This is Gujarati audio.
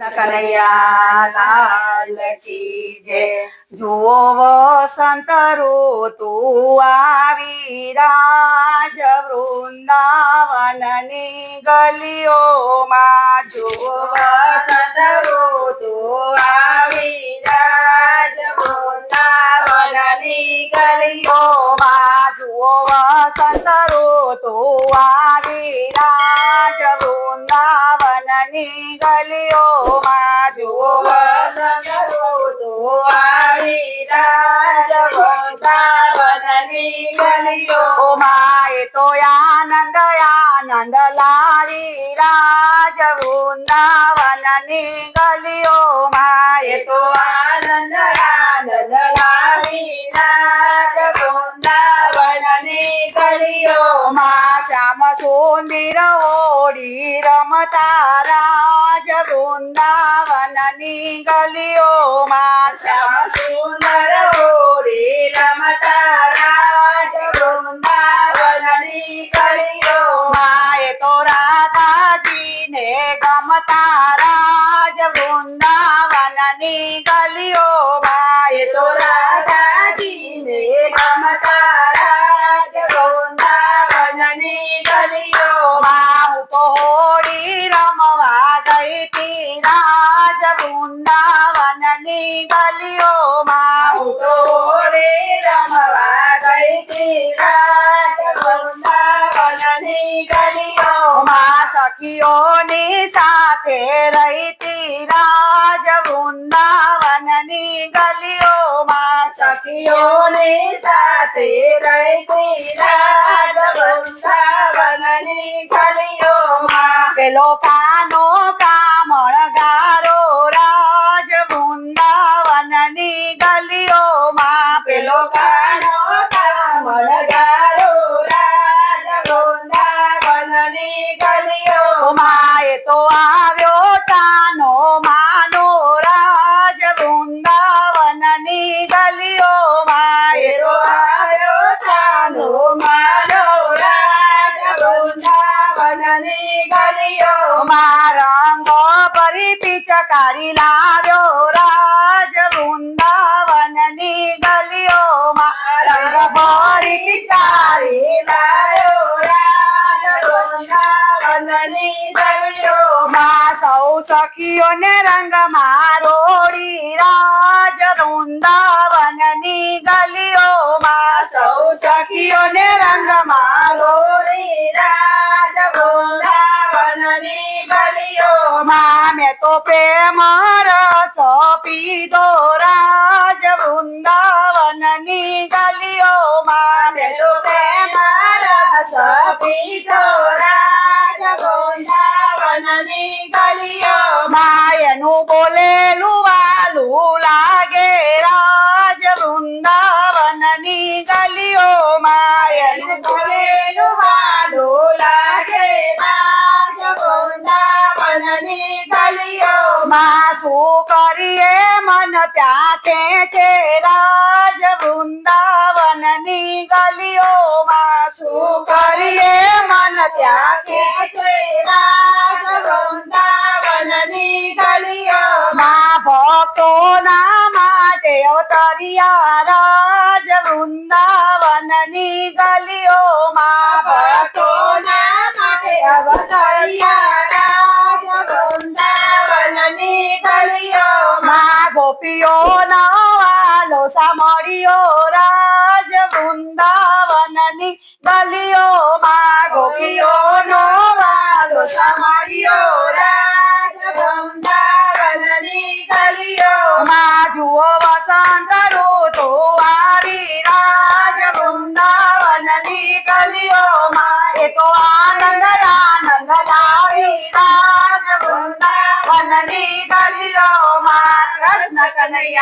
કનૈયા લાલ કી જય જુઓ વસંત ઋતુ આવી રાજ વૃંદાવનની ગલીઓમાં જુઓ વસંત ઋતુ આવી રાજ વૃંદાવનની ગલીઓમાં જુઓ વસંત ઋતુ આવી વૃંદાવનની ગલીઓમાં જુઓ ઋતુ આવી વૃંદાવનની ગલીઓમાં એ તો આનંદ આનંદ લાવી રાજ વૃંદાવનની ગલીઓમાં એ તો આનંદ આનંદ લાવી રાજ વૃંદાવનની ગલીઓમાં શ્યામ સુંદિર ઓડી રમતા રાજ વૃંદાવનની ગલીઓમાં શ્યામ સુંદર ઓડી રમતા રાજ વૃંદાવનની ગલીઓમાં એ તો રાધાજીને ગમતા રાજ વૃંદાવનની ગલીઓમાં તી રાજ વૃંદાવનની ગલીઓમાં હું તો હોળી રમવા ગઈ તી રાજ ગલીઓમાં સખીઓની સાથે રહીતી રાજ વૃંદાવનની ગલીઓમાં સખીઓની સાથે રહીતી રાજ વૃંદાવનની ગલીઓમાં પેલો કાનો કામળ વૃંદાવનની ગલીઓમાં રંગ ભરી પિચકારી લાવ્યો રાજ વૃંદાવનની ગલીઓમાં રંગ ભરી પિચકારી લાવ્યો રાજ વૃંદાવનની ગલીઓમાં સૌ સખીઓને રંગ મારોડી રાજ વૃંદાવનની ગલીઓમાં સૌ સખીઓને રંગ મારોડી તો પ્રેમ રસ પીધો રાજ વૃંદાવનની ગલીઓમાં મેં તો પ્રેમ રસ પીધો રાજ વૃંદાવનની ગલીઓમાં એનું બોલેલું વાલું લાગે ગલીઓમાં શું કરીએ મન ત્યાં ખેંચે રાજ વૃંદાવનની ગલીઓમાં શું કરીએ મન ત્યાં ખેંચે રાજ વૃંદાવનની ગલીઓમાં ભક્તોના માટે અવતરિયા રાજ વૃંદાવનની ગલીઓમાં ભક્તોના માટે અવતરિયા ગલીઓમાં ગોપીઓનો વાલો સાંભળ્યો રાજ વૃંદાવનની ગલીઓમાં ગોપીઓનો વાલો સાંભળ્યો રાજ વૃંદાવનની ગલીઓમાં જુઓ વસંત ઋતુ આવી રાજ વૃંદાવનની ગલીઓમાં એ તો આનંદ આનંદ લાવી રાજ વૃંદાવનની ગલીઓમાં ಕನಯ್ಯ